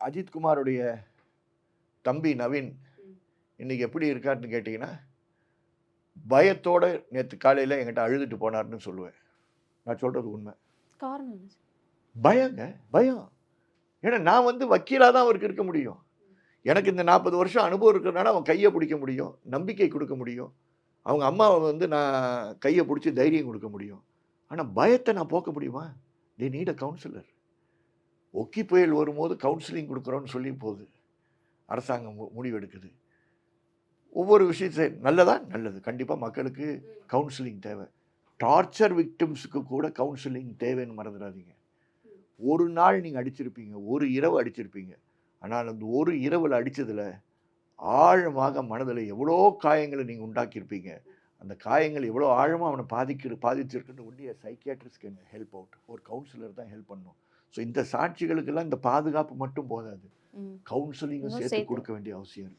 அஜித்குமாருடைய தம்பி நவீன் இன்னைக்கு எப்படி இருக்காருன்னு கேட்டிங்கன்னா பயத்தோட நேற்று காலையில் என்கிட்ட அழுதுட்டு போனார்னு சொல்லுவேன். நான் சொல்கிறது உண்மை. காரணம்? பயங்க? பயம். ஏன்னா நான் வந்து வக்கீலாக தான் அவருக்கு இருக்க முடியும். எனக்கு இந்த நாற்பது வருஷம் அனுபவம் இருக்கிறதுனால அவன் கையை பிடிக்க முடியும் நம்பிக்கை கொடுக்க முடியும். அவங்க அம்மாவை வந்து நான் கையை பிடிச்சி தைரியம் கொடுக்க முடியும். ஆனால் பயத்தை நான் போக்க முடியுமா? They need a counsellor Ockhi புயல் வரும்போது கவுன்சிலிங் கொடுக்குறோன்னு சொல்லி போகுது. அரசாங்கம் முடிவெடுக்குது. ஒவ்வொரு விஷயத்தை நல்லதா? நல்லது. கண்டிப்பாக மக்களுக்கு கவுன்சிலிங் தேவை. டார்ச்சர் விக்டிம்ஸுக்கு கூட கவுன்சிலிங் தேவைன்னு மறந்துடாதீங்க. ஒரு நாள் நீங்கள் அடிச்சிருப்பீங்க. ஒரு இரவு அடிச்சிருப்பீங்க. ஆனால் அந்த ஒரு இரவில் அடித்ததில் ஆழமாக மனதில் எவ்வளோ காயங்களை நீங்கள் உண்டாக்கியிருப்பீங்க. அந்த காயங்கள் எவ்வளோ ஆழமாக அவனை பாதிக்கிற பாதிச்சிருக்குன்னு ஒன்றிய சைக்கியாட்ரிஸ்ட் ஹெல்ப் அவுட் ஒரு கவுன்சிலர் தான் ஹெல்ப் பண்ணும். ஸோ இந்த சாட்சிகளுக்கெல்லாம் இந்த பாதுகாப்பு மட்டும் போதாது. கவுன்சிலிங்கும் சேர்த்து. கொடுக்க வேண்டிய அவசியம் இருக்குது